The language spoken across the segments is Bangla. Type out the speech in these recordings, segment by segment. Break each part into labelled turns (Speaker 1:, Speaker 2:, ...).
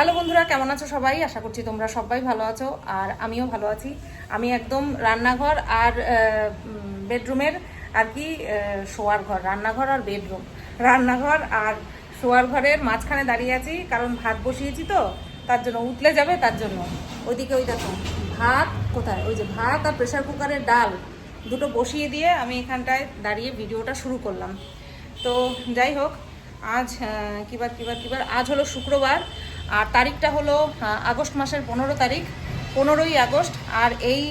Speaker 1: হ্যালো বন্ধুরা, কেমন আছো সবাই? আশা করছি তোমরা সবাই ভালো আছো, আর আমিও ভালো আছি। আমি একদম রান্নাঘর আর বেডরুমের আর কি শোয়ার ঘর, রান্নাঘর আর বেডরুম। রান্নাঘর আর শোয়ার ঘরের মাঝখানে দাঁড়িয়ে আছি, কারণ ভাত বসিয়েছি তো, তার জন্য উতলে যাবে তার জন্য। ওইদিকে ওই দেখো, ভাত কোথায়? ওই যে ভাত আর প্রেশার কুকারের ডাল, দুটো বসিয়ে দিয়ে আমি এখানটায় দাঁড়িয়ে ভিডিওটা শুরু করলাম। তো যাই হোক, আজ কিবার কিবার কিবার আজ হলো শুক্রবার আর তারিখটা হলো আগস্ট মাসের পনেরো তারিখ, পনেরোই আগস্ট। আর এই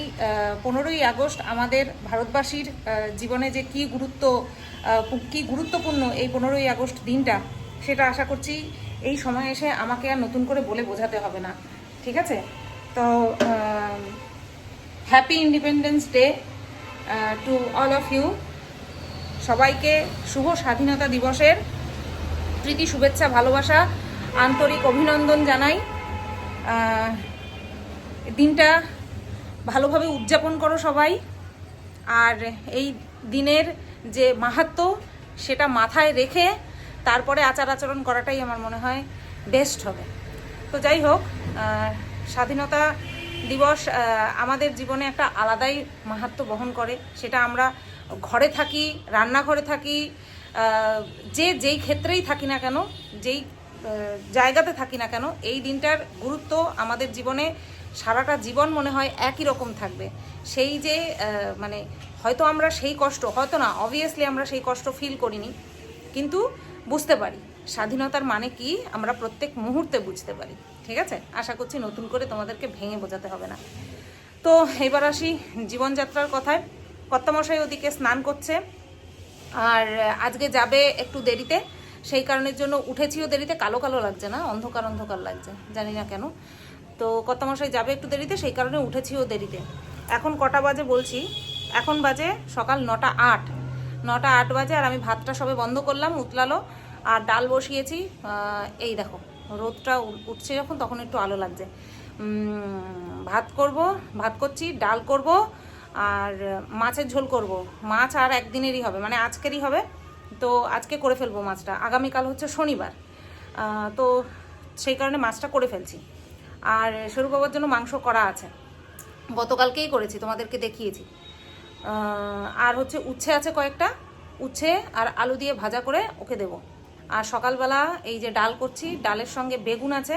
Speaker 1: পনেরোই আগস্ট আমাদের ভারতবাসীর জীবনে যে কি গুরুত্ব কি গুরুত্বপূর্ণ এই পনেরোই আগস্ট দিনটা, সেটা আশা করছি এই সময় এসে আমাকে আর নতুন করে বলে বোঝাতে হবে না। ঠিক আছে? তো happy Independence Day to all of you সবাইকে শুভ স্বাধীনতা দিবসের প্রীতি, শুভেচ্ছা, ভালোবাসা। আন্তরিক অভিনন্দন জানাই। দিনটা ভালোভাবে উদযাপন করো সবাই। আর এই দিনের যে মাহাত্ম্য সেটা মাথায় রেখে তারপরে আচার আচরণ করাটাই আমার মনে হয় বেস্ট হবে। তো যাই হোক স্বাধীনতা দিবস আমাদের জীবনে একটা আলাদাই মাহাত্ম্য বহন করে। সেটা আমরা ঘরে থাকি, রান্নাঘরে থাকি যে যেই ক্ষেত্রেই থাকি না কেন, যেই জায়গাতে থাকি না কেন, এই দিনটার গুরুত্ব আমাদের জীবনে সারাটা জীবন মনে হয় একই রকম থাকবে। সেই যে মানে হয়তো আমরা সেই কষ্ট, হয়তো না অবভিয়াসলি আমরা সেই কষ্ট ফিল করিনি, কিন্তু বুঝতে পারি। স্বাধীনতার মানে কি, আমরা প্রত্যেক মুহূর্তে বুঝতে পারি। ঠিক আছে? আশা করছি নতুন করে তোমাদেরকে ভেঙে বোঝাতে হবে না। তো এবার আসি জীবনযাত্রার কথায়। কর্তামশাই ওদিকে স্নান করছে, আর আজকে যাবে একটু দেরিতে। সেই কারণের জন্য উঠেছিও দেরিতে, কালো কালো লাগছে না, অন্ধকার অন্ধকার লাগছে, জানি না কেন। তো কত কর্তামশাই যাবে একটু দেরিতে, সেই কারণে উঠেছিও দেরিতে। এখন কটা বাজে বলছি, এখন বাজে সকাল নটা আট। নটা আট বাজে আর আমি ভাতটা সবে বন্ধ করলাম, উতলালো, আর ডাল বসিয়েছি এই দেখো, রোদটা উঠছে যখন, তখন একটু আলো লাগছে। ভাত করব, ভাত করছি, ডাল করব, আর মাছের ঝোল করব। মাছ আর একদিনেরই হবে মানে আজকেরই হবে। তো আজকে করে ফেলব মাছটা। আগামীকাল হচ্ছে শনিবার। তো সেই কারণে মাছটা করে ফেলছি। আর সরু বাবার জন্য মাংস করা আছে। গতকালকেই করেছি, তোমাদেরকে দেখিয়েছি। আর হচ্ছে উচ্ছে আছে কয়েকটা। উচ্ছে আর আলু দিয়ে ভাজা করে ওকে দেবো। আর সকালবেলা এই যে ডাল করছি, ডালের সঙ্গে বেগুন আছে,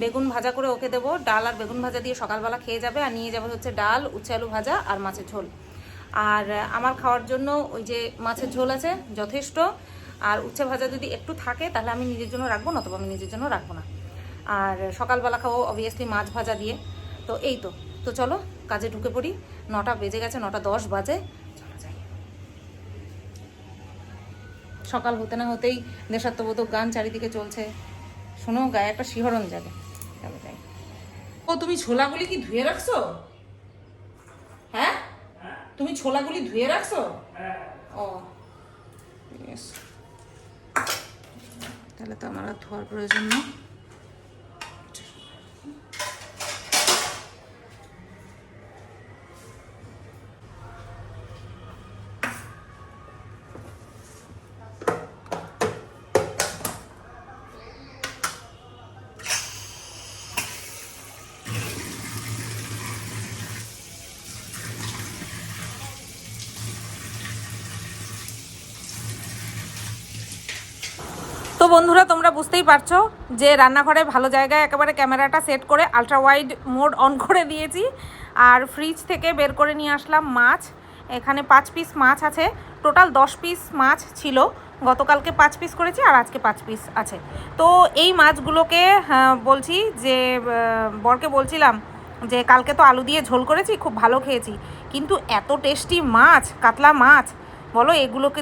Speaker 1: বেগুন ভাজা করে ওকে দেবো। ডাল আর বেগুন ভাজা দিয়ে সকালবেলা খেয়ে যাবে। আর নিয়ে যাবে হচ্ছে ডাল, উচ্ছে, আলু ভাজা আর মাছের ঝোল। আর আমার খাওয়ার জন্য ওই যে মাছের ঝোল আছে, যথেষ্ট। আর উচ্ছে ভাজা যদি একটু থাকে, তাহলে আমি নিজের জন্য রাখব, নতুবা আমি নিজের জন্য রাখব না। আর সকালবেলা খাব অবভিয়াসলি মাছ ভাজা দিয়ে। তো এই তো। তো চলো, কাজে ঢুকে পড়ি। নটা বেজে গেছে, নটা দশ বাজে। সকাল হতে না হতেই দেশাত্মবোধক গান চারিদিকে চলছে। শোনো, গায়ে একটা শিহরণ যাবে ও, তুমি ছোলাগুলি কি ধুয়ে রাখছো? হ্যাঁ? তুমি ছোলাগুলি ধুয়ে রাখছো? ও। Yes. তাহলে তো আমার আর ধোয়ার প্রয়োজন নেই। বন্ধুরা, তোমরা বুঝতেই পারছ যে রান্নাঘরে ভালো জায়গায় একেবারে ক্যামেরাটা সেট করে আলট্রা ওয়াইড মোড অন করে দিয়েছি। আর ফ্রিজ থেকে বের করে নিয়ে আসলাম মাছ। এখানে পাঁচ পিস মাছ আছে। টোটাল দশ পিস মাছ ছিল। গতকালকে পাঁচ পিস করেছি আর আজকে পাঁচ পিস আছে। তো এই মাছগুলোকে বলছি যে বরকে বলছিলাম যে, কালকে তো আলু দিয়ে ঝোল করেছি, খুব ভালো খেয়েছি। কিন্তু এত টেস্টি মাছ, কাতলা মাছ বলো, এগুলোকে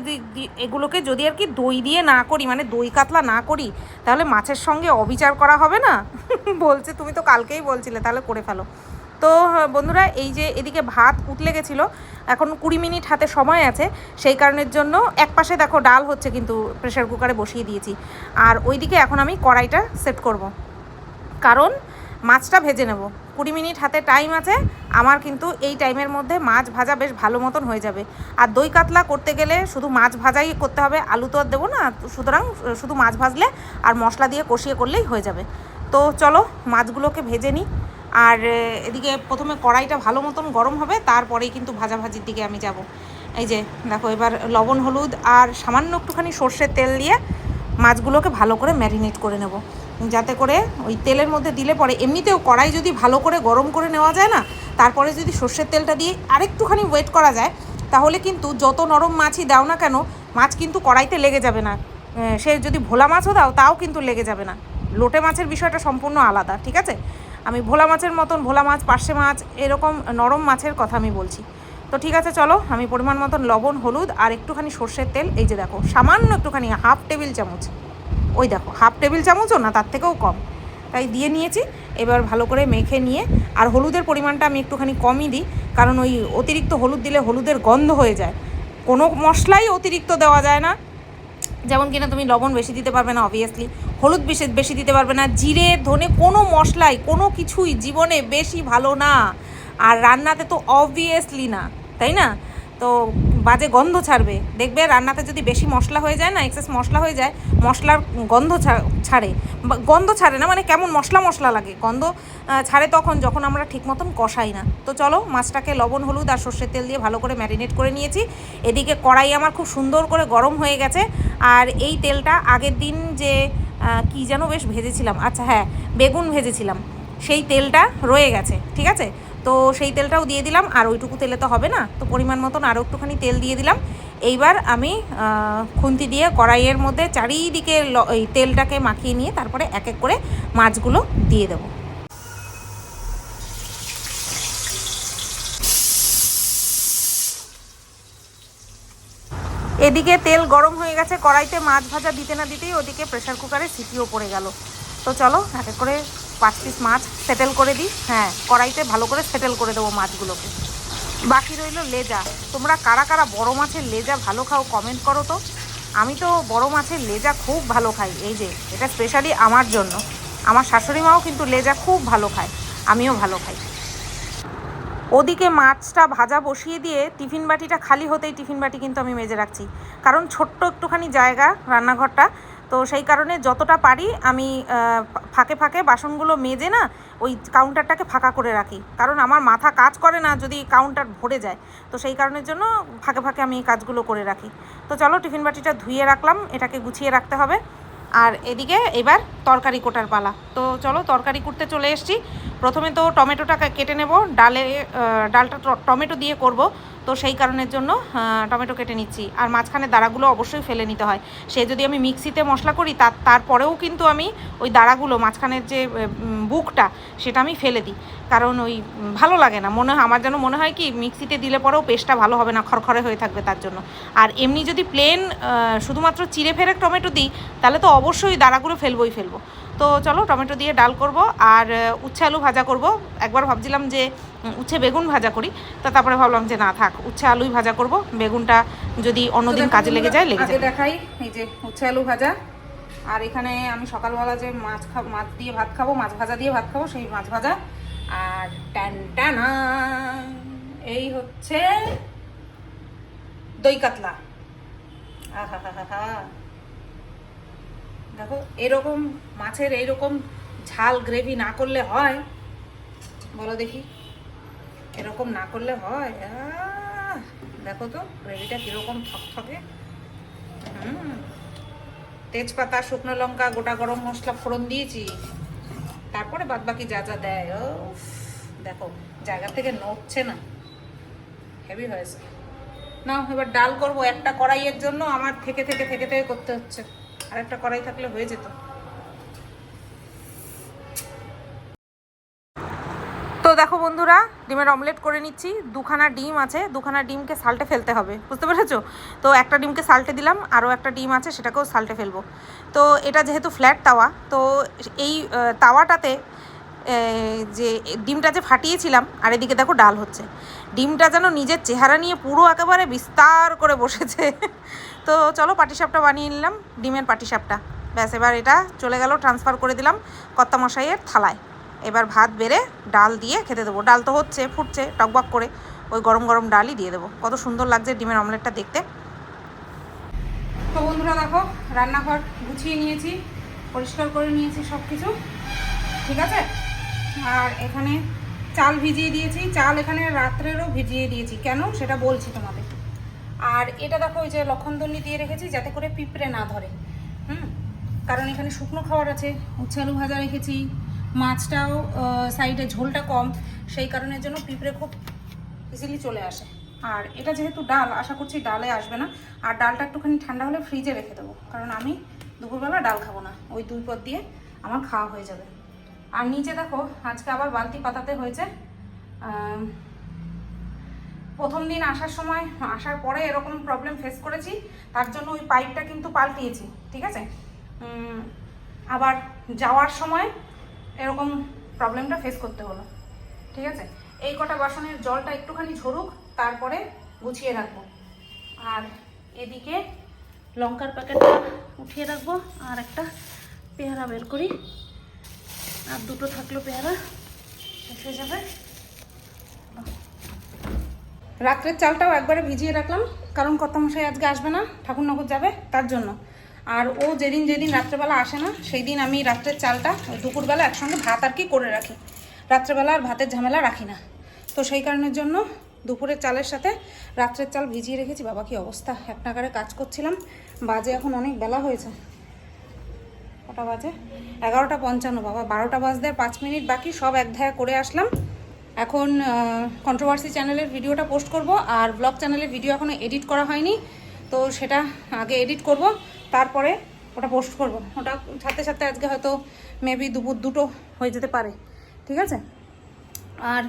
Speaker 1: এগুলোকে যদি আর কি দই দিয়ে না করি মানে দই কাতলা না করি, তাহলে মাছের সঙ্গে অবিচার করা হবে না? বলছে, তুমি তো কালকেই বলছিলে, তাহলে করে ফেলো। তো বন্ধুরা, এই যে এদিকে ভাত উতলে গেছিল, এখন কুড়ি মিনিট হাতে সময় আছে, সেই কারণের জন্য এক পাশে দেখো ডাল হচ্ছে কিন্তু প্রেশার কুকারে বসিয়ে দিয়েছি। আর ওইদিকে এখন আমি কড়াইটা সেট করব। কারণ মাছটা ভেজে নেব। কুড়ি মিনিট হাতে টাইম আছে, আমার কিন্তু এই টাইমের মধ্যে মাছ ভাজা বেশ ভালো মতন হয়ে যাবে। আর দই কাতলা করতে গেলে শুধু মাছ ভাজাই করতে হবে, আলু তো আর দেবো না, সুতরাং শুধু মাছ ভাজলে আর মশলা দিয়ে কষিয়ে করলেই হয়ে যাবে। তো চলো মাছগুলোকে ভেজে নিই। আর এদিকে প্রথমে কড়াইটা ভালো মতন গরম হবে, তারপরেই কিন্তু ভাজাভাজির দিকে আমি যাব। এই যে, দেখো এবার লবণ, হলুদ আর সামান্য একটুখানি সর্ষের তেল দিয়ে মাছগুলোকে ভালো করে ম্যারিনেট করে নেব। যাতে করে ওই তেলের মধ্যে দিলে পরে এমনিতেও কড়াই যদি ভালো করে গরম করে নেওয়া যায় না, তারপরে যদি সর্ষের তেলটা দিয়ে আরেকটুখানি ওয়েট করা যায়, তাহলে কিন্তু যত নরম মাছই দাও না কেন, মাছ কিন্তু কড়াইতে লেগে যাবে না। সে যদি ভোলা মাছও দাও, তাও কিন্তু লেগে যাবে না। লোটে মাছের বিষয়টা সম্পূর্ণ আলাদা, ঠিক আছে? আমি ভোলা মাছের মতন ভোলা মাছ, পার্শে মাছ, এরকম নরম মাছের কথা আমি বলছি। তো ঠিক আছে, চলো, আমি পরিমাণ মতন লবণ, হলুদ আর একটুখানি সর্ষের তেল, এই যে দেখো, সামান্য একটুখানি হাফ টেবিল চামচ। ওই দেখো হাফ টেবিল চামচও না, তার থেকেও কম। তাই দিয়ে নিয়েছি, এবার ভালো করে মেখে নিয়ে, আর হলুদের পরিমাণটা আমি একটুখানি কমই দিই, কারণ ওই অতিরিক্ত হলুদ দিলে হলুদের গন্ধ হয়ে যায়। কোনো মশলাই অতিরিক্ত দেওয়া যায় না। যেমন কিনা তুমি লবণ বেশি দিতে পারবে না অবভিয়াসলি হলুদ বেশি বেশি দিতে পারবে না। জিরে, ধনে, কোনো মশলাই, কোনো কিছুই জীবনে বেশি ভালো না। আর রান্নাতে তো অবভিয়াসলি না, তাই না? তো বাজে গন্ধ ছাড়বে। দেখবে রান্নাতে যদি বেশি মশলা হয়ে যায় না এক্সেস মশলা হয়ে যায়, মশলার গন্ধ ছাড়ে। গন্ধ ছাড়ে না মানে কেমন মশলা মশলা লাগে। গন্ধ ছাড়ে তখন যখন আমরা ঠিক মতন কষাই না। তো চলো, মাছটাকে লবণ, হলুদ আর সর্ষের তেল দিয়ে ভালো করে ম্যারিনেট করে নিয়েছি। এদিকে কড়াই আমার খুব সুন্দর করে গরম হয়ে গেছে। আর এই তেলটা আগের দিন যে কি যেন বেশ ভেজেছিলাম। আচ্ছা হ্যাঁ বেগুন ভেজেছিলাম। সেই তেলটা রয়ে গেছে, ঠিক আছে? তো সেই তেলটাও দিয়ে দিলাম, আর ওইটুকু তেলে তো হবে না, তো পরিমাণ মতন আরও একটুখানি তেল দিয়ে দিলাম। এইবার আমি খুন্তি দিয়ে কড়াইয়ের মধ্যে চারিদিকে এই তেলটাকে মাখিয়ে নিয়ে তারপরে এক এক করে মাছগুলো দিয়ে দেবো। এদিকে তেল গরম হয়ে গেছে, কড়াইতে মাছ ভাজা দিতে না দিতেই ওদিকে প্রেশার কুকারে সিটিও পড়ে গেল। তো চলো এক এক করে পাঁচ পিস মাছ সেটেল করে দিই। হ্যাঁ কড়াইতে ভালো করে সেটেল করে দেবো মাছগুলোকে। বাকি রইল লেজা। তোমরা কারা কারা বড় মাছের লেজা ভালো খাও কমেন্ট করো তো। আমি তো বড় মাছের লেজা খুব ভালো খাই। এই যে, এটা স্পেশালি আমার জন্য। আমার শাশুড়ি মাও কিন্তু লেজা খুব ভালো খায়। আমিও ভালো খাই। ওদিকে মাছটা ভাজা বসিয়ে দিয়ে টিফিন বাটিটা খালি হতেই টিফিন বাটি কিন্তু আমি মেজে রাখছি। কারণ ছোট্ট একটুখানি জায়গা রান্নাঘরটা। তো সেই কারণে যতটা পারি আমি ফাঁকে ফাঁকে বাসনগুলো মেজে না ওই কাউন্টারটাকে ফাঁকা করে রাখি। কারণ আমার মাথা কাজ করে না যদি কাউন্টার ভরে যায়। তো সেই কারণের জন্য ফাঁকে ফাঁকে আমি এই কাজগুলো করে রাখি। তো চলো টিফিন বাটিটা ধুয়ে রাখলাম, এটাকে গুছিয়ে রাখতে হবে। আর এদিকে এবার তরকারি কোটার পালা। তো চলো তরকারি করতে চলে এসেছি। প্রথমে তো টমেটোটা কেটে নেব। ডালে ডালটা টমেটো দিয়ে করব। তো সেই কারণের জন্য টমেটো কেটে নিচ্ছি। আর মাঝখানে দাঁড়াগুলো অবশ্যই ফেলে নিতে হয়। সে যদি আমি মিক্সিতে মশলা করি তার তারপরেও কিন্তু আমি ওই দাঁড়াগুলো, মাঝখানের যে বুকটা, সেটা আমি ফেলে দিই। কারণ ওই ভালো লাগে না। মনে হয় আমার যেন মনে হয় কি, মিক্সিতে দিলে পরেও পেস্টটা ভালো হবে না, খড়খড়ে হয়ে থাকবে তার জন্য। আর এমনি যদি প্লেন শুধুমাত্র চিড়ে ফেরে টমেটো দিই, তাহলে তো অবশ্যই দাঁড়াগুলো ফেলবই ফেলব। তো চলো টমেটো দিয়ে ডাল করব, আর উচ্ছে আলু ভাজা করব। একবার ভাবছিলাম যে উচ্ছে বেগুন ভাজা করি। তা তারপরে ভাবলাম যে না থাক উচ্ছে আলুই ভাজা করব। বেগুনটা যদি অন্যদিন কাজে লেগে যায় লেগে যায়। দেখাই এই যে উচ্ছে আলু ভাজা। আর এখানে আমি সকালবেলা যে মাছ খাব মাছ দিয়ে ভাত খাব মাছ ভাজা দিয়ে ভাত খাব সেই মাছ ভাজা। আর ট্যান টানা এই হচ্ছে দই কাতলা। দেখো এরকম মাছের এইরকম ঝাল গ্রেভি না করলে হয়। বলো দেখি। এরকম না করলে হয়? দেখো তো, গ্রেভিটা কীরকম থকথকে। তেজপাতা, শুকনো লঙ্কা, গোটা গরম মশলা ফোড়ন দিয়েছি। তারপরে বাদ বাকি যা যা দেয় ও দেখো, জায়গা থেকে নড়ছে না। হেভি হয়েছে না এবার ডাল করব। একটা কড়াইয়ের জন্য আমার থেকে থেকে থেকে থেকে করতে হচ্ছে। আর একটা কড়াই থাকলে হয়ে যেত তো দেখো বন্ধুরা, ডিমের অমলেট করে নিচ্ছি। দুখানা ডিম আছে, দুখানা ডিমকে সাল্টে ফেলতে হবে, বুঝতে পেরেছ? তো একটা ডিমকে সাল্টে দিলাম, আরও একটা ডিম আছে, সেটাকেও সাল্টে ফেলব। তো এটা যেহেতু ফ্ল্যাট তাওয়া, তো এই তাওয়াটাতে যে ডিমটা যে ফাটিয়েছিলাম, আর এদিকে দেখো ডাল হচ্ছে। ডিমটা যেন নিজের চেহারা নিয়ে পুরো একেবারে বিস্তার করে বসেছে। তো চলো পাটিসাপটা বানিয়ে নিলাম, ডিমের পাটিসাপটা। ব্যাস, এবার এটা চলে গেল ট্রান্সফার করে দিলাম কর্তা মশাইয়ের থালায়। এবার ভাত বেড়ে ডাল দিয়ে খেতে দেবো। ডাল তো হচ্ছে, ফুটছে, টকবক করে ওই গরম গরম ডালই দিয়ে দেবো। কত সুন্দর লাগছে ডিমের অমলেটটা দেখতে। তো বন্ধুরা দেখো, রান্নাঘর গুছিয়ে নিয়েছি, পরিষ্কার করে নিয়েছি সব কিছু
Speaker 2: ঠিক আছে? আর এখানে চাল ভিজিয়ে দিয়েছি। চাল এখানে রাত্রেরও ভিজিয়ে দিয়েছি। কেন? সেটা বলছি তোমাদের। আর এটা দেখো, ওই যে লক্ষণদণ্ডি দিয়ে রেখেছি যাতে করে পিঁপড়ে না ধরে। হুম? কারণ এখানে শুকনো খাবার আছে। উচ্ছে আলু ভাজা রেখেছি। মাছটাও সাইডে ঝোলটা কম, সেই কারণের জন্য পিঁপড়ে খুব ইজিলি চলে আসে। আর এটা যেহেতু ডাল, আশা করছি ডালে আসবে না। আর ডালটা একটুখানি ঠান্ডা হলে ফ্রিজে রেখে দেবো। কারণ আমি দুপুরবেলা ডাল খাব না। ওই দুই পদ দিয়ে আমার খাওয়া হয়ে যাবে। আর নিচে দেখো, আজকে আবার বালতি পাতাতে হয়েছে। প্রথম দিন আসার সময়, আসার পরে এরকম প্রবলেম ফেস করেছি। তার জন্য ওই পাইপটা কিন্তু পাল্টিয়েছি, ঠিক আছে? আবার যাওয়ার সময় এরকম প্রবলেমটা ফেস করতে হলো, ঠিক আছে? এই কটা বাসনের জলটা একটুখানি ঝরুক, তারপরে গুছিয়ে রাখব। আর এদিকে লঙ্কার প্যাকেটটা উঠিয়ে রাখব, আর একটা পেয়ারা বের করি। আর দুটো থাকল পেয়ারা হয়ে যাবে। রাত্রের চালটাও একবারে ভিজিয়ে রাখলাম, কারণ কত মশাই আজকে আসবে না, ঠাকুরনগর যাবে, তার জন্য। আর ও যেদিন যেদিন রাত্রেবেলা আসে না সেই দিন আমি রাত্রের চালটা দুপুরবেলা একসঙ্গে ভাত আর কি করে রাখি। রাত্রেবেলা আর ভাতের ঝামেলা রাখি না। তো সেই কারণের জন্য দুপুরের চালের সাথে রাত্রের চাল ভিজিয়ে রেখেছি। বাবা কি অবস্থা? এক নাগারে কাজ করছিলাম। বাজে এখন অনেক বেলা হয়েছে। কটা বাজে? এগারোটা পঞ্চান্ন। বাবা, বারোটা বাজতে আর পাঁচ মিনিট বাকি, সব এক ধায়া করে আসলাম। এখন কন্ট্রোভার্সি চ্যানেলের ভিডিওটা পোস্ট করব। আর ব্লগ চ্যানেলের ভিডিও এখনও এডিট করা হয়নি। তো সেটা আগে এডিট করব। তারপরে ওটা পোস্ট করব। ওটা সাথে সাথে আজকে হয়তো মেবি দুপুর দুটো হয়ে যেতে পারে। ঠিক আছে? আর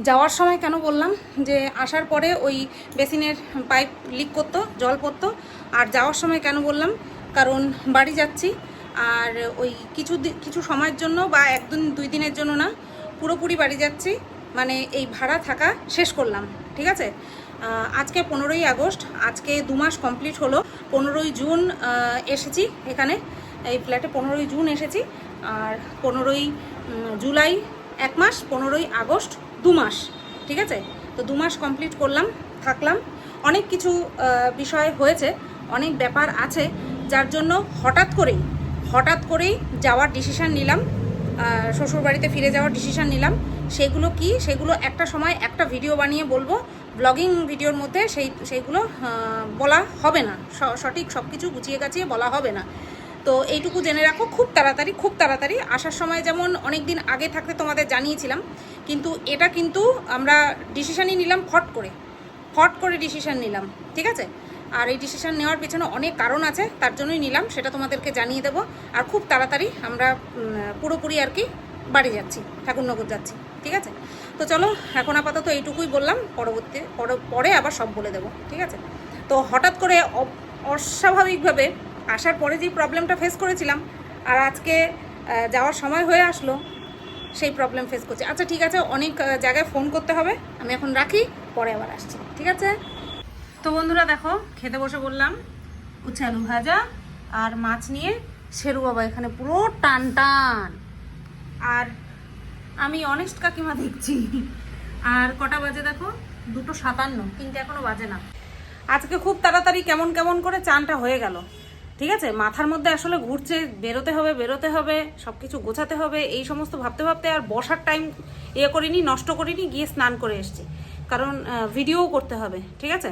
Speaker 2: যাওয়ার সময় কেন বললাম যে আসার পরে ওই বেসিনের পাইপ লিক করতো, জল পড়তো। আর যাওয়ার সময় কেন বললাম? কারণ বাড়ি যাচ্ছি। আর ওই কিছু কিছু সময়ের জন্য বা একদিন, দুই দিনের জন্য না, পুরোপুরি বাড়ি যাচ্ছি। মানে এই ভাড়া থাকা শেষ করলাম। ঠিক আছে? আজকে পনেরোই আগস্ট, আজকে দু মাস কমপ্লিট হলো। পনেরোই জুন এসেছি এখানে। এই ফ্ল্যাটে পনেরোই জুন এসেছি। আর পনেরোই জুলাই এক মাস, পনেরোই আগস্ট দু মাস, ঠিক আছে? তো দু মাস কমপ্লিট করলাম, থাকলাম। অনেক কিছু বিষয় হয়েছে, অনেক ব্যাপার আছে, যার জন্য হঠাৎ করেই হঠাৎ করেই যাওয়ার ডিসিশান নিলাম। শ্বশুরবাড়িতে ফিরে যাওয়ার ডিসিশান নিলাম। সেগুলো কি? সেগুলো একটা সময় একটা ভিডিও বানিয়ে বলব। ব্লগিং ভিডিওর মধ্যে সেই, সেইগুলো বলা হবে না। সঠিক সব কিছু গুছিয়ে গাছিয়ে বলা হবে না। তো এইটুকু জেনে রাখো, খুব তাড়াতাড়ি খুব তাড়াতাড়ি। আসার সময় যেমন অনেক দিন আগে থাকতে তোমাদের জানিয়েছিলাম, কিন্তু এটা কিন্তু আমরা ডিসিশানই নিলাম ফট করে। ফট করে ডিসিশান নিলাম, ঠিক আছে? আর এই ডিসিশান নেওয়ার পেছনে অনেক কারণ আছে, তার জন্যই নিলাম, সেটা তোমাদেরকে জানিয়ে দেবো। আর খুব তাড়াতাড়ি আমরা পুরোপুরি আর কি বাড়ি যাচ্ছি, ঠাকুরনগর যাচ্ছি, ঠিক আছে? তো চলো, এখন আপাতত এইটুকুই বললাম, পরবর্তী পর- আবার সব বলে দেবো, ঠিক আছে? তো হঠাৎ করে অস্বাভাবিকভাবে আসার পরে যে প্রবলেমটা ফেস করেছিলাম, আর আজকে যাওয়ার সময় হয়ে আসলো, সেই প্রবলেম ফেস করছি। আচ্ছা ঠিক আছে, অনেক জায়গায় ফোন করতে হবে, আমি এখন রাখি, পরে আবার আসছি, ঠিক আছে? তো বন্ধুরা দেখো, খেতে বসে বললাম, উচ্ছে আলু ভাজা আর মাছ নিয়ে শেরু বাবা এখানে পুরো টান টান আর আমি অনেস্ট কাকিমা দেখছি। আর কটা বাজে দেখো? দুটো সাতান্ন কিন্তু এখনও বাজে না। আজকে খুব তাড়াতাড়ি কেমন কেমন করে চানটা হয়ে গেল। ঠিক আছে? মাথার মধ্যে আসলে ঘুরছে, বেরোতে হবে বেরোতে হবে সব কিছু গোছাতে হবে, এই সমস্ত ভাবতে ভাবতে আর বসার টাইম ইয়ে করিনি, নষ্ট করিনি, গিয়ে স্নান করে এসেছি। কারণ ভিডিও করতে হবে, ঠিক আছে?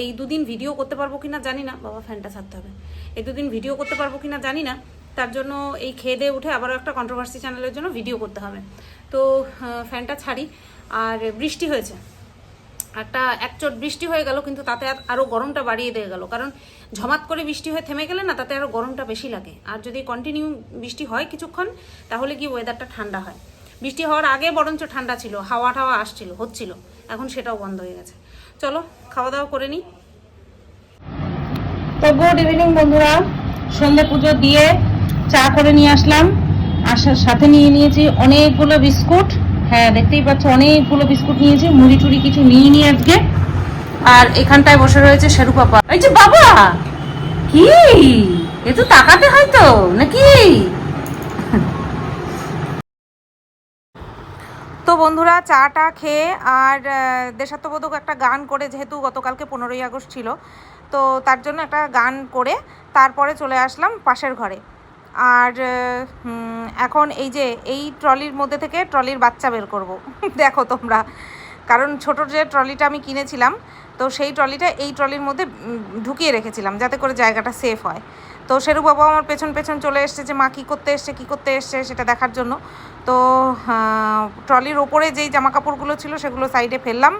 Speaker 2: এই দুদিন ভিডিও করতে পারব কিনা জানি না, বাবা ফ্যানটা ছাড়তে হবে। এই দুদিন ভিডিও করতে পারব কিনা জানি না তার জন্য এই খেয়ে উঠে আবারও একটা কন্ট্রোভার্সি চ্যানেলের জন্য ভিডিও করতে হবে। তো ফ্যানটা ছাড়ি। আর বৃষ্টি হয়েছে। একটা একচোট বৃষ্টি হয়ে গেল, কিন্তু তাতে আর- আরও গরমটা বাড়িয়ে দিয়ে গেল। কারণ ঝমাত করে বৃষ্টি হয়ে থেমে গেলে না, তাতে আরও গরমটা বেশি লাগে। আর যদি কন্টিনিউ বৃষ্টি হয় কিছুক্ষণ, তাহলে কি ওয়েদারটা ঠান্ডা হয়? বৃষ্টি হওয়ার আগে বরঞ্চ ঠান্ডা ছিল, হাওয়া টাওয়া আসছিল, হচ্ছিল। এখন সেটাও বন্ধ হয়ে গেছে। চলো খাওয়া দাওয়া করে নিই তো গুড ইভিনিং বন্ধুরা। সন্ধে পুজো দিয়ে চা করে নিয়ে আসলাম। আসার সাথে নিয়ে নিয়েছি অনেকগুলো বিস্কুট। হ্যাঁ দেখতেই পাচ্ছ, অনেকগুলো বিস্কুট নিয়েছি, মুড়ি টুড়ি কিছু নিয়ে নিয়ে আজকে। আর এখানটায় বসে রয়েছে শেরু পাপা। এই যে বাবা! কি? এ তো তাকাতে হয় তো, নাকি? তো বন্ধুরা, চাটা খেয়ে আর দেশাত্মবোধক একটা গান করে, যেহেতু গতকালকে পনেরোই আগস্ট ছিল, তো তার জন্য একটা গান করে তারপরে চলে আসলাম পাশের ঘরে।
Speaker 1: আর এখন এই যে এই ট্রলির মধ্যে থেকে ট্রলির বাচ্চা বের করব। দেখো তোমরা। কারণ ছোট যে ট্রলিটা আমি কিনেছিলাম, তো সেই ট্রলিটা এই ট্রলির মধ্যে ঢুকিয়ে রেখেছিলাম যাতে করে জায়গাটা সেফ হয়। তো সেরু বাবা আমার পেছন পেছন চলে এসছে যে, মা, কী করতে এসছে, কী করতে এসছে? সেটা দেখার জন্য। তো ট্রলির ওপরে যেই জামা কাপড়গুলো ছিল সেগুলো সাইডে ফেললাম।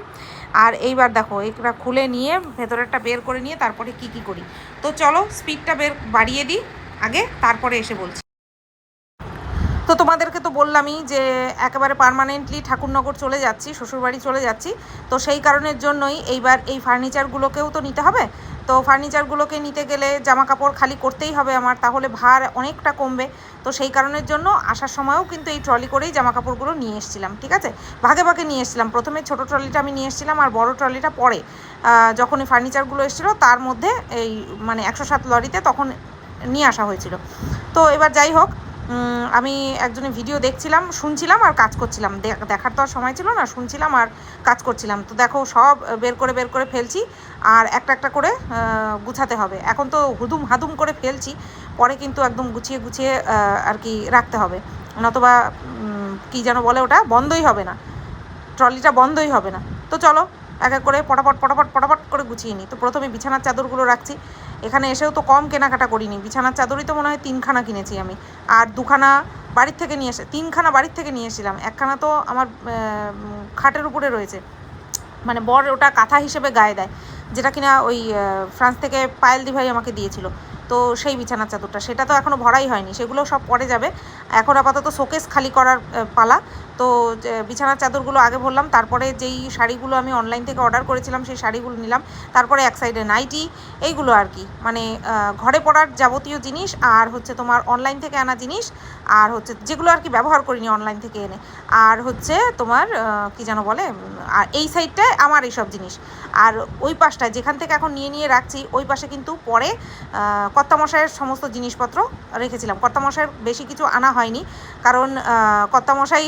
Speaker 1: আর এইবার দেখো এটা খুলে নিয়ে ভেতরেরটা বের করে নিয়ে তারপরে কি কি করি। তো চলো স্পিডটা বের, বাড়িয়ে দিই। আগে, তারপরে এসে বলছি। তো তোমাদেরকে তো বললামই যে একেবারে পার্মানেন্টলি ঠাকুরনগর চলে যাচ্ছি, শ্বশুরবাড়ি চলে যাচ্ছি। তো সেই কারণের জন্যই এইবার এই ফার্নিচারগুলোকেও তো নিতে হবে। তো ফার্নিচারগুলোকে নিতে গেলে জামা কাপড় খালি করতেই হবে আমার, তাহলে ভার অনেকটা কমবে। তো সেই কারণের জন্য আসার সময়ও কিন্তু এই ট্রলি করেই জামা কাপড়গুলো নিয়ে এসেছিলাম, ঠিক আছে? ভাগে ভাগে নিয়ে এসেছিলাম। প্রথমে ছোটো ট্রলিটা আমি নিয়ে এসেছিলাম আর বড় ট্রলিটা পরে। যখন এই ফার্নিচারগুলো এসেছিল, তার মধ্যে এই মানে একশো সাত লরিতে তখন নিয়ে আসা হয়েছিল। তো এবার যাই হোক আমি একজনের ভিডিও দেখছিলাম, শুনছিলাম আর কাজ করছিলাম। দেখার তো আর সময় ছিল না, শুনছিলাম আর কাজ করছিলাম। তো দেখো, সব বের করে বের করে ফেলছি আর একটা একটা করে গুছাতে হবে। এখন তো হুদুম হাদুম করে ফেলছি, পরে কিন্তু একদম গুছিয়ে গুছিয়ে আর কি রাখতে হবে। নতবা কি যেন বলে ওটা, বন্ধই হবে না। ট্রলিটা বন্ধই হবে না। তো চলো এক এক করে পটাপট পটাপট পটাপট করে গুছিয়ে নিই। তো প্রথমে বিছানার চাদরগুলো রাখছি। এখানে এসেও তো কম কেনাকাটা করিনি। বিছানার চাদরই তো মনে হয় তিনখানা কিনেছি আমি। আর দুখানা বাড়ির থেকে নিয়ে এসে তিনখানা বাড়ির থেকে নিয়ে এসেছিলাম। একখানা তো আমার খাটের উপরে রয়েছে। মানে বর ওটা কাঁথা হিসেবে গায়ে দেয়। যেটা কিনা ওই ফ্রান্স থেকে পায়েল দি ভাই আমাকে দিয়েছিল। তো সেই বিছানার চাদরটা। সেটা তো এখনও ভরাই হয়নি। সেগুলো সব পরে যাবে। এখন আপাতত শোকেস খালি করার পালা। তো বিছানার চাদরগুলো আগে বললাম তারপরে যেই শাড়িগুলো আমি অনলাইন থেকে অর্ডার করেছিলাম সেই শাড়িগুলো নিলাম। তারপরে এক সাইডে নাইটি এইগুলো আর কি। মানে ঘরে পড়ার যাবতীয় জিনিস আর হচ্ছে তোমার অনলাইন থেকে আনা জিনিস আর হচ্ছে যেগুলো আর কি ব্যবহার করিনি অনলাইন থেকে এনে। আর হচ্ছে তোমার কি যেন বলে আর এই সাইডটায় আমার এইসব জিনিস। আর ওই পাশটায় যেখান থেকে এখন নিয়ে নিয়ে রাখছি ওই পাশে কিন্তু পরে আহ, কর্তামশাইয়ের সমস্ত জিনিসপত্র রেখেছিলাম। কর্তামশাইয়ের বেশি কিছু আনা হয়নি কারণ কর্তামশাই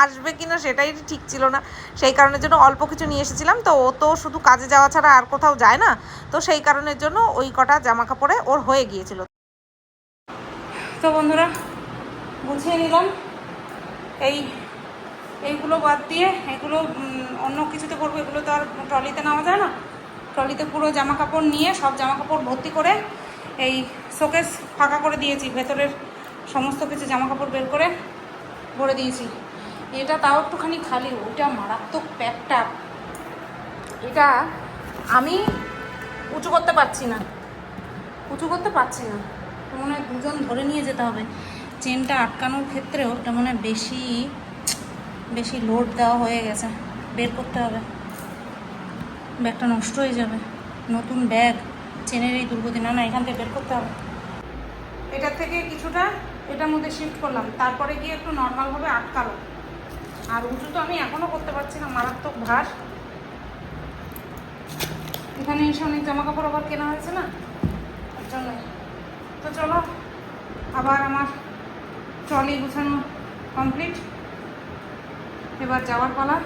Speaker 1: আসবে কিনা সেটাই ঠিক ছিল না। সেই কারণের জন্য অল্প কিছু নিয়ে এসেছিলাম। তো ও তো শুধু কাজে যাওয়া ছাড়া আর কোথাও যায় না। তো সেই কারণের জন্য ওই কটা জামা কাপড়ে ওর হয়ে গিয়েছিল। তো বন্ধুরা, গুছিয়ে নিলাম। এই, এইগুলো বাদ দিয়ে, এগুলো অন্য কিছুতে করব। এগুলো তো আর ট্রলিতে নেওয়া যায় না। ট্রলিতে পুরো জামা কাপড় নিয়ে সব জামা কাপড় ভর্তি করে এই শোকেস ফাঁকা করে দিয়েছি। ভেতরের সমস্ত কিছু জামা কাপড় বের করে ভরে দিয়েছি। এটা তাও একটুখানি খালি ওটা মারাত্মক প্যাকটা এটা আমি উঁচু করতে পারছি না। উঁচু করতে পারছি না। মনে হয় দুজন ধরে নিয়ে যেতে হবে। চেনটা আটকানোর ক্ষেত্রেও এটা মনে বেশি বেশি লোড দেওয়া হয়ে গেছে। বের করতে হবে। ব্যাগটা নষ্ট হয়ে যাবে। নতুন ব্যাগ, চেনের এই দুর্গদিন না না, এখান থেকে বের করতে হবে। এটার থেকে কিছুটা এটার মধ্যে শিফট করলাম। তারপরে গিয়ে একটু নর্মালভাবে আটকালো। আর উঁচু তো আমি এখনও করতে পারছি না, মারাত্মক ভার। এখানে এসে অনেক জামা কাপড় আবার কেনা হয়েছে না? তার জন্য। তো চলো, আবার আমার ট্রলি গুছানো কমপ্লিট এবার যাওয়ার পালা।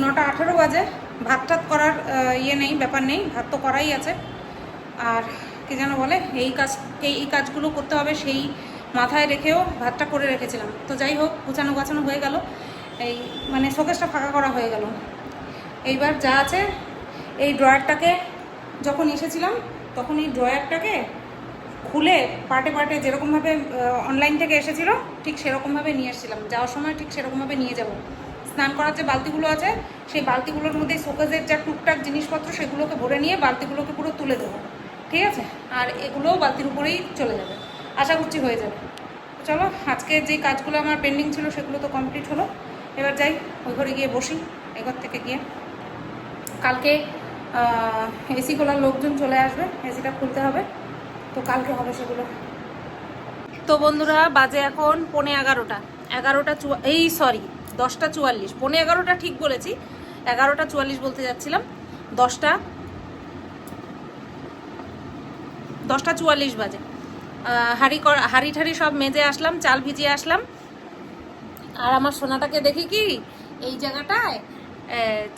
Speaker 1: নটা আঠেরো বাজে। ভাত টাত করার ইয়ে নেই, ব্যাপার নেই, ভাত তো করাই আছে। আর কি যেন বলে, এই কাজ, এই কাজগুলো করতে হবে, সেই মাথায় রেখেও ভাতটা করে রেখেছিলাম। তো যাই হোক, গুছানো গাছানো হয়ে গেল। এই মানে শোকেসটা ফাঁকা করা হয়ে গেল। এইবার যা আছে, এই ড্রয়ারটাকে যখন এসেছিলাম, তখন এই ড্রয়ারটাকে খুলে পার্টে পার্টে যেরকমভাবে অনলাইন থেকে এসেছিল, ঠিক সেরকমভাবে নিয়ে এসেছিলাম। যাওয়ার সময় ঠিক সেরকমভাবে নিয়ে যাব। স্নান করার যে বালতিগুলো আছে, সেই বালতিগুলোর মধ্যে শোকেসের যা টুকটাক জিনিসপত্র, সেগুলোকে ভরে নিয়ে বালতিগুলোকে পুরো তুলে দেবো। ঠিক আছে? আর এগুলোও বালতির উপরেই চলে যাবে। আশা করছি হয়ে যাবে। চলো, আজকে যে কাজগুলো আমার পেন্ডিং ছিল সেগুলো তো কমপ্লিট হলো। এবার যাই, ওই ঘরে গিয়ে বসি, এঘর থেকে গিয়ে। কালকে এসি খোলার লোকজন চলে আসবে এসিটা খুলতে হবে। তো কালকে হবে সেগুলো। তো বন্ধুরা, বাজে এখন পনে এগারোটা। এগারোটা চুয়া, এই সরি দশটা চুয়াল্লিশ। পনে এগারোটা ঠিক বলেছি। এগারোটা চুয়াল্লিশ বলতে যাচ্ছিলাম। দশটা দশটা চুয়াল্লিশ বাজে। হাঁড়ি হাঁড়ি ঠাড়ি সব মেজে আসলাম, চাল ভিজিয়ে আসলাম। আর আমার সোনাটাকে দেখি কি, এই জায়গাটায়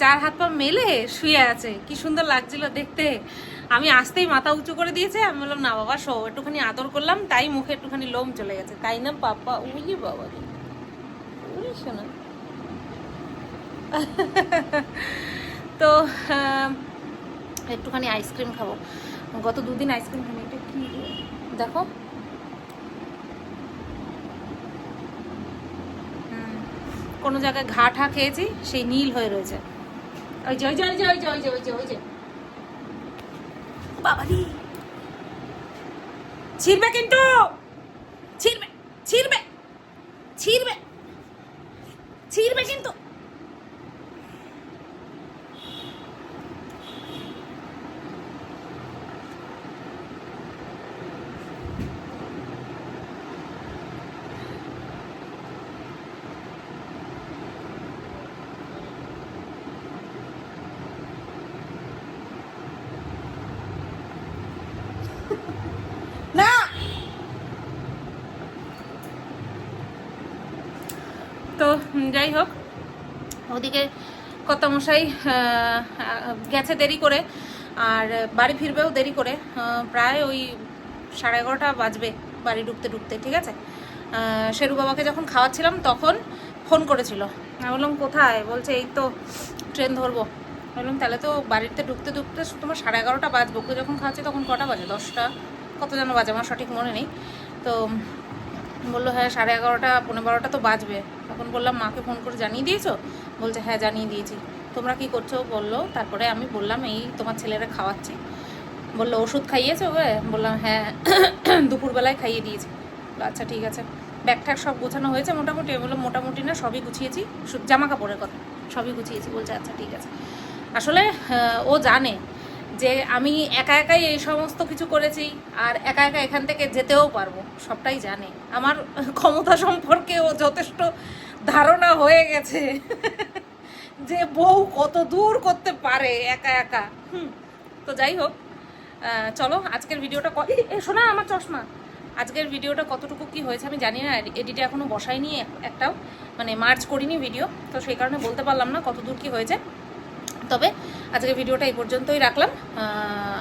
Speaker 1: চার হাত পা মেলে শুয়ে আছে। কি সুন্দর লাগছিল দেখতে।
Speaker 2: আমি আসতেই মাথা উঁচু করে দিয়েছে, আমি বললাম, না বাবা, শো, একটুখানি আদর করলাম, তাই মুখে একটুখানি লোম চলে গেছে। তাই না, পাপা? উড়ি বাবা উড়ি শোনা তো একটুখানি আইসক্রিম খাব। গত দুদিন আইসক্রিম খাব এটা কি? দেখো। কোনো জায়গায় ঘা ঠা খেয়েছি, সেই নীল হয়ে রয়েছে। ওই যে ওই যে ওই যে ওই যে ওই যে ওই যে ওই যে। কিন্তু ছিড়বে ছিড়বে ছিড়বে ছিড়বে কিন্তু না! তো, যাই হোক, ওদিকে কত মশাই গেছে দেরি করে, আর বাড়ি ফিরবেও দেরি করে প্রায় ওই সাড়ে এগারোটা বাজবে বাড়ি ঢুকতে ঢুকতে, ঠিক আছে? শেরু বাবাকে যখন খাওয়াচ্ছিলাম, তখন ফোন করেছিল। আমি বললাম, কোথায়? বলছে, এই তো, ট্রেন ধরবো। বললাম, তাহলে তো বাড়িতে ঢুকতে ঢুকতে তোমার সাড়ে এগারোটা বাজবে। যখন খাওয়াচ্ছি তখন কটা বাজে? দশটা? কত যেন বাজে? আমার সঠিক মনে নেই। তো বলল হ্যাঁ সাড়ে এগারোটা পনেরো বারোটা তো বাজবে। তখন বললাম, মাকে ফোন করে জানিয়ে দিয়েছ? বলছে হ্যাঁ জানিয়ে দিয়েছি। তোমরা কি করছ? বলল, তারপরে আমি বললাম, এই তোমার ছেলেরা খাওয়াচ্ছি। বলল, ওষুধ খাইয়েছো ওকে? বললাম হ্যাঁ দুপুরবেলায় খাইয়ে দিয়েছি। আচ্ছা ঠিক আছে। ব্যাগ ট্যাগ সব গোছানো হয়েছে মোটামুটি। আমি বললাম, মোটামুটি না, সবই গুছিয়েছি। জামা কাপড়ের কথা, সবই গুছিয়েছি। বলছে আচ্ছা ঠিক আছে। আসলে ও জানে যে আমি একা একাই এই সমস্ত কিছু করেছি আর একা একা এখান থেকে যেতেও পারব, সবটাই জানে। আমার ক্ষমতা সম্পর্কে ও যথেষ্ট ধারণা হয়ে গেছে যে বউ কত দূর করতে পারে একা একা। হুম, তো যাই হোক চলো আজকের ভিডিওটা শোনা আমার চশমা। আজকের ভিডিওটা কতটুকু কি হয়েছে আমি জানি না এডিটে এখনও বসাইনি এক- একটাও মানে মার্চ করিনি ভিডিও, তো সেই কারণে বলতে পারলাম না কত দূর কি হয়েছে। তবে আজকে ভিডিওটা এই পর্যন্তই রাখলাম।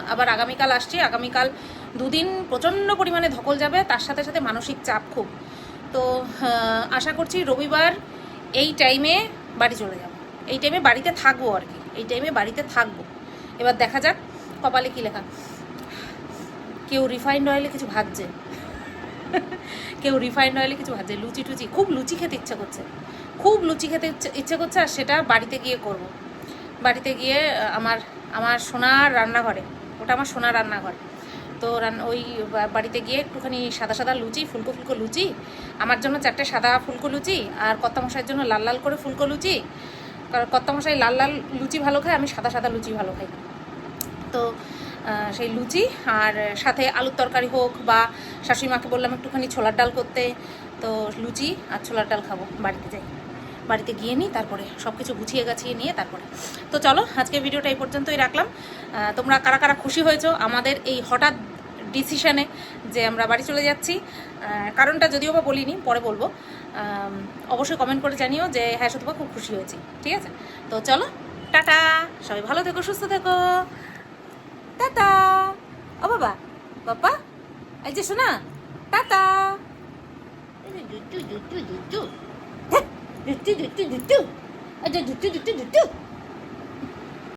Speaker 2: আবার আগামীকাল আসছি। আগামীকাল দুদিন প্রচণ্ড পরিমাণে ধকল যাবে, তার সাথে সাথে মানসিক চাপ খুব। তো আশা করছি রবিবার এই টাইমে বাড়ি চলে যাব। এই টাইমে বাড়িতে থাকব আর কি। এই টাইমে বাড়িতে থাকব। এবার দেখা যাক কপালে কী লেখা। কেউ রিফাইন্ড অয়েলে কিছু ভাজছে। কেউ রিফাইন্ড অয়েলে কিছু ভাজছে। লুচি টুচি খুব লুচি খেতে ইচ্ছা করছে। খুব লুচি খেতে ইচ্ছে- ইচ্ছে করছে আর সেটা বাড়িতে গিয়ে করব। বাড়িতে গিয়ে আমার আমার সোনার রান্নাঘরে, ওটা আমার সোনার রান্নাঘর। তো ওই বাড়িতে গিয়ে একটুখানি সাদা সাদা লুচি, ফুলকো ফুলকো লুচি, আমার জন্য চারটে সাদা ফুলকো লুচি আর কর্তা মশাইয়ের জন্য লাল লাল করে ফুলকো লুচি। কারণ কর্তা মশাই লাল লাল লুচি ভালো খায়, আমি সাদা সাদা লুচি ভালো খাই। তো সেই লুচি আর সাথে আলুর তরকারি হোক বা শাশুড়ি মাকে বললাম একটুখানি ছোলার ডাল করতে, তো লুচি আর ছোলার ডাল খাব, বাড়িতে যাই। বাড়িতে গিয়ে নিই তারপরে সব কিছু গুছিয়ে গাছিয়ে নিয়ে তারপরে। তো চলো আজকে ভিডিওটা এই পর্যন্তই রাখলাম। তোমরা কারা কারা খুশি হয়েছো আমাদের এই হঠাৎ ডিসিশানে যে আমরা বাড়ি চলে যাচ্ছি কারণটা যদিও বা বলিনি পরে বলব। অবশ্যই কমেন্ট করে জানিও যে হ্যাঁ সত্যি খুব খুশি হয়েছি ঠিক আছে? তো চলো টাটা! সবাই ভালো থেকো সুস্থ থেকো। টাটা! ও বাবা বাবা এই যে শোনা টাটা! দুটু দুটু দুটু দুটু দুটু দুটু দুটু দুটু